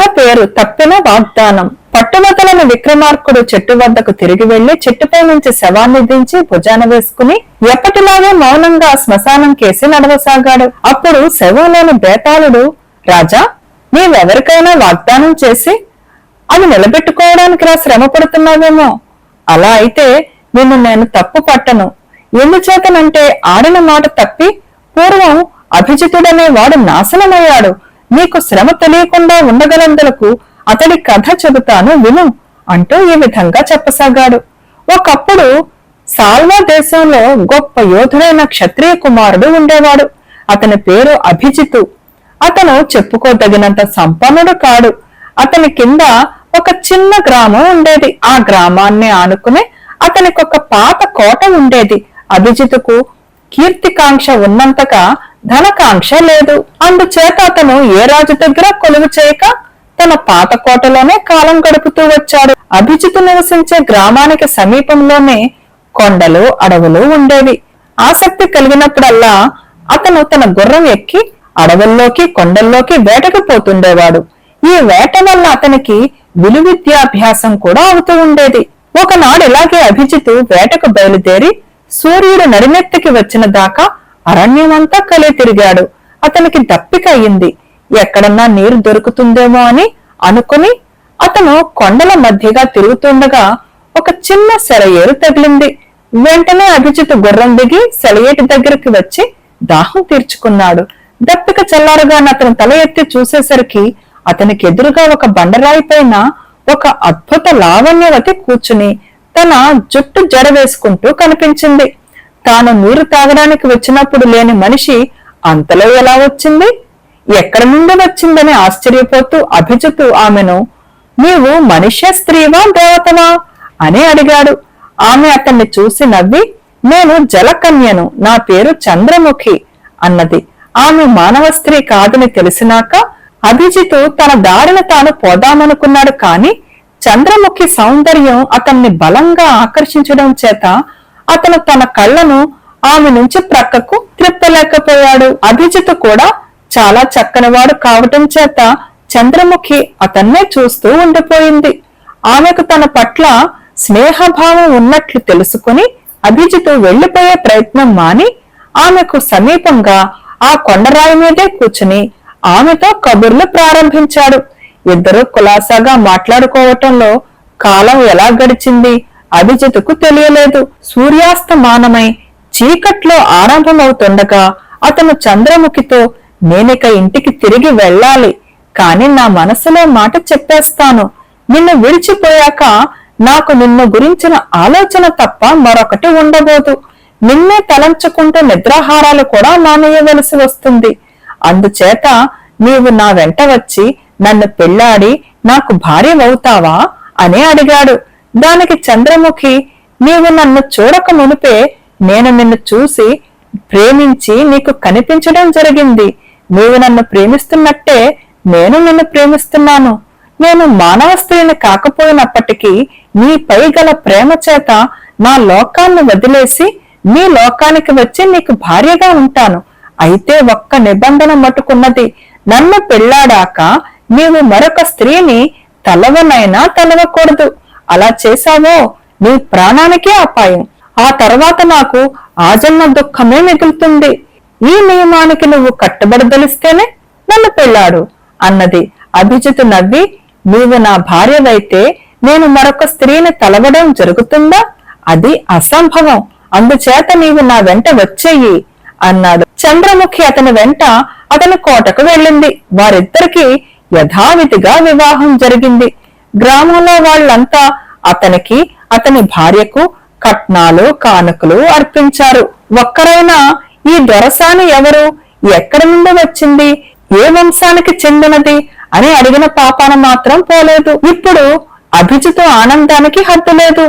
కథ పేరు తప్పిన వాగ్దానం. పట్టువదలని విక్రమార్కుడు చెట్టు వద్దకు తిరిగి వెళ్ళి చెట్టుపై నుంచి శవాన్ని దించి భుజాన వేసుకుని ఎప్పటిలాగే మౌనంగా శ్మశానం కేసి నడవసాగాడు. అప్పుడు శవంలోని బేతాళుడు రాజా నీవెవరికైనా వాగ్దానం చేసి అది నిలబెట్టుకోవడానికి రా శ్రమ పడుతున్నావేమో. అలా అయితే నిన్ను నేను తప్పు పట్టను. ఎందుచేతనంటే ఆడిన మాట తప్పి పూర్వం అభిజితుడనే వాడు నాశనమయ్యాడు. నీకు శ్రమ తెలియకుండా ఉండగలందులకు అతడి కథ చెబుతాను విను అంటూ ఈ విధంగా చెప్పసాగాడు. ఒకప్పుడు సాల్వా దేశంలో గొప్ప యోధుడైన క్షత్రియ కుమారుడు ఉండేవాడు. అతని పేరు అభిజితు అతను చెప్పుకోదగినంత సంపన్నుడు కాడు. అతని కింద ఒక చిన్న గ్రామం ఉండేది. ఆ గ్రామాన్ని ఆనుకునే అతనికి ఒక పాత కోట ఉండేది. అభిజితుకు కీర్తికాంక్ష ఉన్నంతగా ధనకాంక్ష లేదు. అందుచేత అతను ఏ రాజు దగ్గర కొలువు చేయక తన పాత కోటలోనే కాలం గడుపుతూ వచ్చాడు. అభిజితు నివసించే గ్రామానికి సమీపంలోనే కొండలు అడవులు ఉండేవి. ఆసక్తి కలిగినప్పుడల్లా అతను తన గుర్రం ఎక్కి అడవుల్లోకి కొండల్లోకి వేటకు పోతుండేవాడు. ఈ వేట వల్ల అతనికి విలువిద్యాభ్యాసం కూడా అవుతూ ఉండేది. ఒకనాడు ఇలాగే అభిజితు వేటకు బయలుదేరి సూర్యుడు నడినెత్తికి వచ్చిన దాకా అరణ్యమంతా కలి తిరిగాడు. అతనికి దప్పిక అయింది. ఎక్కడన్నా నీరు దొరుకుతుందేమో అని అనుకుని అతను కొండల మధ్యగా తిరుగుతుండగా ఒక చిన్న సెలయేరు తగిలింది. వెంటనే అభిజిత్ గుర్రం దిగి సెలయేటి దగ్గరికి వచ్చి దాహం తీర్చుకున్నాడు. దప్పిక చల్లారగానే అతను తల ఎత్తి చూసేసరికి అతనికి ఎదురుగా ఒక బండరాయి పైన ఒక అద్భుత లావణ్యవతి కూర్చుని తన జుట్టు జడ వేసుకుంటూ కనిపించింది. తాను నీరు తాగడానికి వచ్చినప్పుడు లేని మనిషి అంతలో ఎలా వచ్చింది? ఎక్కడి నుండి వచ్చిందని ఆశ్చర్యపోతూ అభిజితు ఆమెను నీవు మనిషి స్త్రీవా దేవతమా అని అడిగాడు. ఆమె అతన్ని చూసి నవ్వి నేను జలకన్యను నా పేరు చంద్రముఖి అన్నది. ఆమె మానవ స్త్రీ కాదని తెలిసినాక అభిజితు తన దారిన తాను పోదామనుకున్నాడు కాని చంద్రముఖి సౌందర్యం అతన్ని బలంగా ఆకర్షించడం చేత అతను తన కళ్ళను ఆమె నుంచి ప్రక్కకు త్రిప్పలేకపోయాడు అభిజిత్ కూడా చాలా చక్కనివాడు కావటం చేత చంద్రముఖి అతన్నే చూస్తూ ఉండిపోయింది. ఆమెకు తన పట్ల స్నేహభావం ఉన్నట్లు తెలుసుకుని అభిజిత్ వెళ్ళిపోయే ప్రయత్నం మాని ఆమెకు సమీపంగా ఆ కొండరాయి మీదే కూర్చుని ఆమెతో కబుర్లు ప్రారంభించాడు. ఇద్దరు కులాసాగా మాట్లాడుకోవటంలో కాలం ఎలా గడిచింది అభిజిత్కు తెలియలేదు. సూర్యాస్తమానమై చీకట్లో ఆరంభమవుతుండగా అతను చంద్రముఖితో నేనిక ఇంటికి తిరిగి వెళ్ళాలి కాని నా మనసులో మాట చెప్పేస్తాను. నిన్ను విడిచిపోయాక నాకు నిన్ను గురించిన ఆలోచన తప్ప మరొకటి ఉండబోదు. నిన్నే తలంచుకుంటూ నిద్రాహారాలు కూడా మానేయవలసి వస్తుంది. అందుచేత నీవు నా వెంట వచ్చి నన్ను పెళ్ళాడి నాకు భార్యవవుతావా? అని అడిగాడు. దానికి చంద్రముఖి నీవు నన్ను చూడక మునిపే నేను నిన్ను చూసి ప్రేమించి నీకు కనిపించడం జరిగింది. నీవు నన్ను ప్రేమిస్తున్నట్టే నేను నిన్ను ప్రేమిస్తున్నాను. నేను మానవ స్త్రీని కాకపోయినప్పటికీ నీపై గల ప్రేమ చేత నా లోకాన్ని వదిలేసి నీ లోకానికి వచ్చి నీకు భార్యగా ఉంటాను. అయితే ఒక్క నిబంధన మటుకున్నది. నన్ను పెళ్ళాడాక నీవు మరొక స్త్రీని తలవనైనా తలవకూడదు. అలా చేశావో నీ ప్రాణానికే అపాయం. ఆ తర్వాత నాకు ఆజన్మ దుఃఖమే మిగులుతుంది. ఈ నియమానికి నువ్వు కట్టుబడదలిస్తేనే నన్ను పెళ్ళాడు అన్నది అభిజిత్ నవ్వి నీవు నా భార్యవైతే నేను మరొక స్త్రీని తలవడం జరుగుతుందా? అది అసంభవం. అందుచేత నీవు నా వెంట వచ్చేయి. అన్నాడు. చంద్రముఖి అతని వెంట అతని కోటకు వెళ్ళింది. వారిద్దరికి యథావిధిగా వివాహం జరిగింది. గ్రామంలో వాళ్ళంతా అతనికి అతని భార్యకు కట్నాలు కానుకలు అర్పించారు. ఒక్కరైనా ఈ దొరసాని ఎవరు? ఎక్కడి నుండి వచ్చింది? ఏ వంశానికి చెందినది? అని అడిగిన పాపాన మాత్రం పోలేదు. ఇప్పుడు అభిజిత్ ఆనందానికి హద్దు లేదు.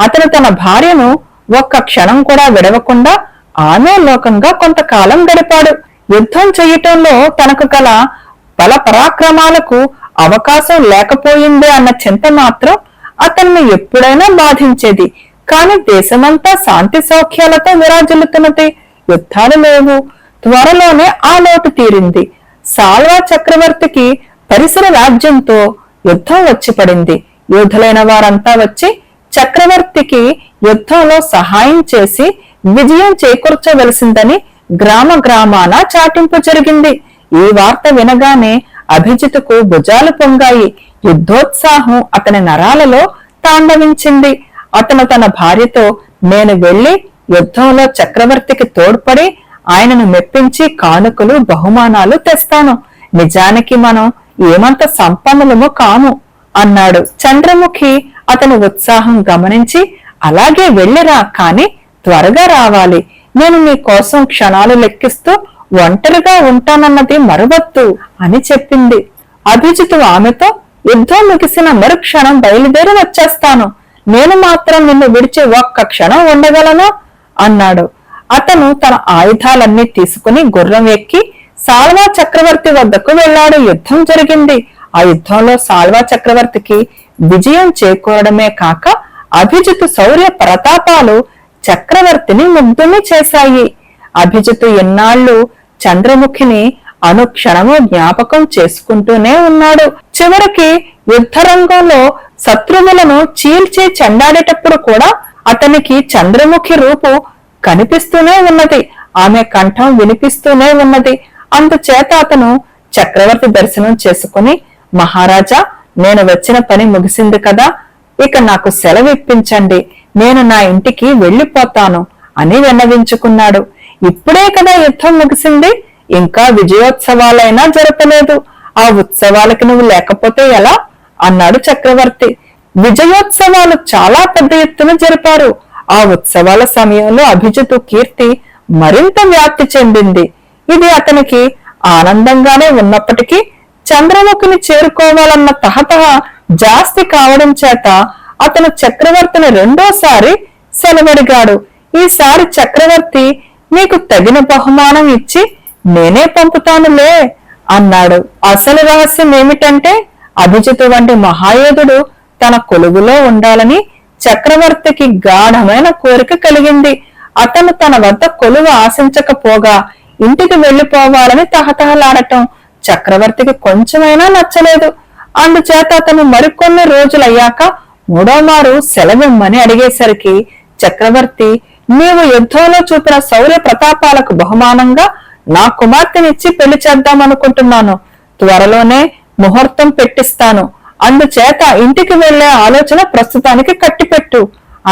అతను తన భార్యను ఒక్క క్షణం కూడా విడవకుండా ఆనోలోకంగా కొంతకాలం గడిపాడు. యుద్ధం చేయటంలో తనకు గల బల పరాక్రమాలకు అవకాశం లేకపోయిందే అన్న చింత మాత్రం అతన్ని ఎప్పుడైనా బాధించేది. కాని దేశమంతా శాంతి సౌఖ్యాలతో విరాజిల్లుతున్నది. యుద్ధాలు లేవు. త్వరలోనే ఆ లోటు తీరింది. సాల్వా చక్రవర్తికి పరిసర రాజ్యంతో యుద్ధం వచ్చి పడింది యోధులైన వారంతా వచ్చి చక్రవర్తికి యుద్ధంలో సహాయం చేసి విజయం చేకూర్చవలసిందని గ్రామ గ్రామాన చాటింపు జరిగింది. ఈ వార్త వినగానే అభిజిత్కు భుజాలు పొంగాయి. యుద్ధోత్సాహం అతని నరాలలో తాండవించింది. అతను తన భార్యతో నేను వెళ్ళి యుద్ధంలో చక్రవర్తికి తోడ్పడి ఆయనను మెప్పించి కానుకలు బహుమానాలు తెస్తాను. నిజానికి మనం ఏమంత సంపన్నులము కాము అన్నాడు. చంద్రముఖి అతని ఉత్సాహం గమనించి అలాగే వెళ్ళిరా కాని త్వరగా రావాలి. నేను నీ కోసం క్షణాలు లెక్కిస్తూ ఒంటరిగా ఉంటానన్నది మరవద్దు అని చెప్పింది. అభిజిత్ ఆమెతో యుద్ధం ముగిసిన మరుక్షణం బయలుదేరి వచ్చేస్తాను. నేను మాత్రం నిన్ను విడిచి ఒక్క క్షణం ఉండగలను అన్నాడు. అతను తన ఆయుధాలన్నీ తీసుకుని గుర్రం ఎక్కి సాల్వా చక్రవర్తి వద్దకు వెళ్ళాడు. యుద్ధం జరిగింది. ఆ యుద్ధంలో సాల్వా చక్రవర్తికి విజయం చేకూరడమే కాక అభిజిత్ శౌర్య ప్రతాపాలు చక్రవర్తిని ముగ్ధుని చేశాయి. అభిజితు ఎన్నాళ్ళు చంద్రముఖిని అనుక్షణము జ్ఞాపకం చేసుకుంటూనే ఉన్నాడు. చివరికి యుద్ధరంగంలో శత్రువులను చీల్చి చెండాడేటప్పుడు కూడా అతనికి చంద్రముఖి రూపు కనిపిస్తూనే ఉన్నది. ఆమె కంఠం వినిపిస్తూనే ఉన్నది. అందుచేత అతను చక్రవర్తి దర్శనం చేసుకుని మహారాజా నేను వచ్చిన పని ముగిసింది కదా ఇక నాకు సెలవు ఇప్పించండి నేను నా ఇంటికి వెళ్ళిపోతాను అని విన్నవించుకున్నాడు. ఇప్పుడే కదా యుద్ధం ముగిసింది. ఇంకా విజయోత్సవాలైనా జరపలేదు. ఆ ఉత్సవాలకి నువ్వు లేకపోతే ఎలా? అన్నాడు చక్రవర్తి. విజయోత్సవాలు చాలా పెద్ద ఎత్తున జరిపారు. ఆ ఉత్సవాల సమయంలో అభిజితు కీర్తి మరింత వ్యాప్తి చెందింది. ఇది అతనికి ఆనందంగానే ఉన్నప్పటికీ చంద్రముఖిని చేరుకోవాలన్న తహతహ జాస్తి కావడం చేత అతను చక్రవర్తిని రెండోసారి సెలవడిగాడు. ఈసారి చక్రవర్తి నీకు తగిన బహుమానం ఇచ్చి నేనే పంపుతానులే అన్నాడు. అసలు రహస్యం ఏమిటంటే అభిజితు వంటి మహాయోధుడు తన కొలువులో ఉండాలని చక్రవర్తికి గాఢమైన కోరిక కలిగింది. అతను తన వద్ద కొలువు ఆశించకపోగా ఇంటికి వెళ్ళిపోవాలని తహతహలాడటం చక్రవర్తికి కొంచెమైనా నచ్చలేదు. అందుచేత అతను మరికొన్ని రోజులయ్యాక మూడోమారు సెలవిమ్మని అడిగేసరికి చక్రవర్తి నీవు యుద్ధంలో చూపిన శౌర్య ప్రతాపాలకు బహుమానంగా నా కుమార్తెనిచ్చి పెళ్ళి చేద్దామనుకుంటున్నాను త్వరలోనే ముహూర్తం పెట్టిస్తాను. అందుచేత ఇంటికి వెళ్ళే ఆలోచన ప్రస్తుతానికి కట్టిపెట్టు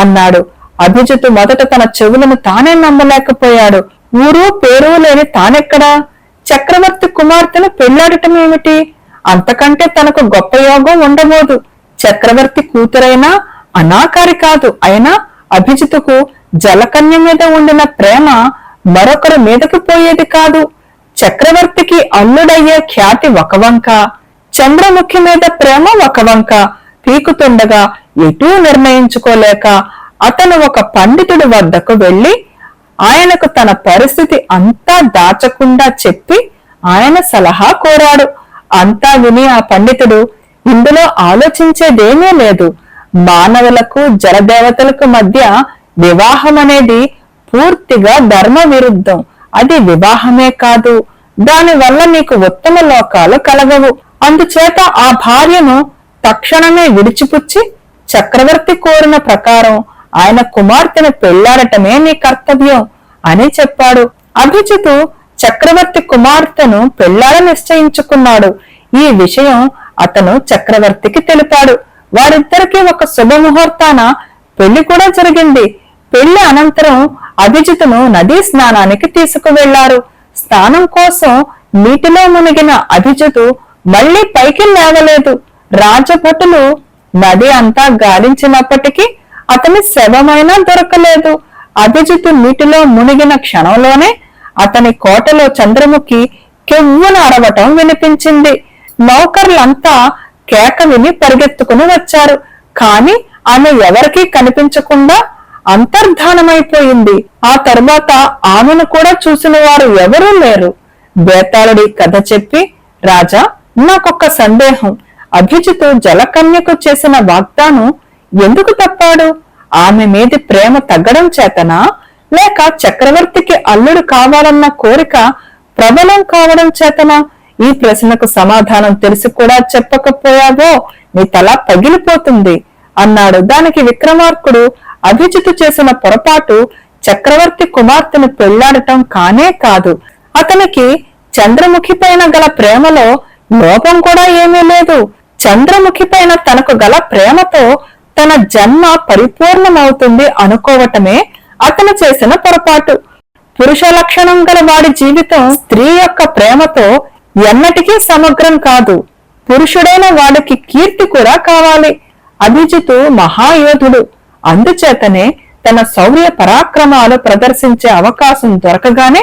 అన్నాడు. అభిజిత్ మొదట తన చెవులను తానే నమ్మలేకపోయాడు. ఊరు పేరు లేని తానెక్కడా? చక్రవర్తి కుమార్తెను పెళ్ళాడటం ఏమిటి అంతకంటే తనకు గొప్ప యోగం ఉండబోదు. చక్రవర్తి కూతురైనా అనాకారి కాదు అయినా అభిజిత్కు జలకన్య మీద ఉండిన ప్రేమ మరొకరి మీదకి పోయేది కాదు. చక్రవర్తికి అల్లుడయ్యే ఖ్యాతి ఒక వంక చంద్రముఖి మీద ప్రేమ ఒక వంక పీకుతుండగా ఎటూ నిర్ణయించుకోలేక అతను ఒక పండితుడి వద్దకు వెళ్ళి ఆయనకు తన పరిస్థితి అంతా దాచకుండా చెప్పి ఆయన సలహా కోరాడు. అంతా విని ఆ పండితుడు ఇందులో ఆలోచించేదేమీ లేదు. మానవులకు జలదేవతలకు మధ్య వివాహం అనేది పూర్తిగా ధర్మ విరుద్ధం అది వివాహమే కాదు. దాని వల్ల నీకు ఉత్తమ లోకాలు కలగవు. అందుచేత ఆ భార్యను తక్షణమే విడిచిపుచ్చి చక్రవర్తి కోరిన ప్రకారం ఆయన కుమార్తెను పెళ్ళాడటమే నీ కర్తవ్యం అని చెప్పాడు. అభిజితు చక్రవర్తి కుమార్తెను పెళ్ళాడ నిశ్చయించుకున్నాడు ఈ విషయం అతను చక్రవర్తికి తెలిపాడు. వారిద్దరికీ ఒక శుభముహూర్తాన పెళ్ళి కూడా జరిగింది. పెళ్ళి అనంతరం అభిజితును నదీ స్నానానికి తీసుకువెళ్ళారు. స్నానం కోసం నీటిలో మునిగిన అభిజితు మళ్ళీ పైకి లేవలేదు. రాజభటులు నది అంతా గాలించినప్పటికీ అతని శవమైనా దొరకలేదు. అభిజితు నీటిలో మునిగిన క్షణంలోనే అతని కోటలో చంద్రముఖి కెవ్వున అరవటం వినిపించింది. నౌకర్లంతా కేక విని పరిగెత్తుకుని వచ్చారు. కాని ఆమె ఎవరికీ కనిపించకుండా అంతర్ధానమైపోయింది. ఆ తర్వాత ఆమెను కూడా చూసిన వారు ఎవరూ లేరు. బేతాళుడి కథ చెప్పి రాజా నాకొక్క సందేహం. అభిజితు జలకన్యకు చేసిన వాగ్దానం ఎందుకు తప్పాడు? ఆమె మీది ప్రేమ తగ్గడం చేతనా? లేక చక్రవర్తికి అల్లుడు కావాలన్న కోరిక ప్రబలం కావడం చేతనా? ఈ ప్రశ్నకు సమాధానం తెలిసి కూడా చెప్పకపోయావో నీ తల పగిలిపోతుంది అన్నాడు. దానికి విక్రమార్కుడు అభిజితు చేసిన పొరపాటు చక్రవర్తి కుమార్తెను పెళ్ళాడటం కానే కాదు. అతనికి చంద్రముఖి పైన గల ప్రేమలో లోపం కూడా ఏమీ లేదు. చంద్రముఖి పైన తనకు గల ప్రేమతో తన జన్మ పరిపూర్ణమవుతుంది అనుకోవటమే అతను చేసిన పొరపాటు. పురుష లక్షణం గల వాడి జీవితం స్త్రీ యొక్క ప్రేమతో ఎన్నటికీ సమగ్రం కాదు. పురుషుడైన వాడికి కీర్తి కూడా కావాలి. అభిజితు మహాయోధుడు. అందుచేతనే తన శౌర్య పరాక్రమాలు ప్రదర్శించే అవకాశం దొరకగానే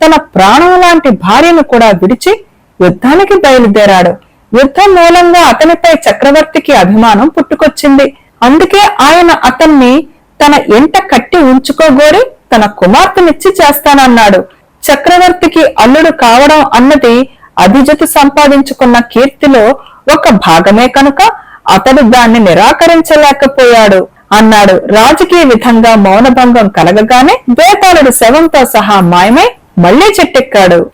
తన ప్రాణం లాంటి భార్యను కూడా విడిచి యుద్ధానికి బయలుదేరాడు. యుద్ధం మూలంగా అతనిపై చక్రవర్తికి అభిమానం పుట్టుకొచ్చింది. అందుకే ఆయన అతన్ని తన ఎంట కట్టి ఉంచుకోగోరి తన కుమార్తెనిచ్చి చేస్తానన్నాడు. చక్రవర్తికి అల్లుడు కావడం అన్నది అభిజితు సంపాదించుకున్న కీర్తిలో ఒక భాగమే కనుక అతడు దాన్ని నిరాకరించలేకపోయాడు అన్నాడు. రాజకీయ విధంగా మౌనభంగం కలగగానే బేతాళుడు శవంతో సహా మాయమై మళ్ళీ చెట్టెక్కాడు.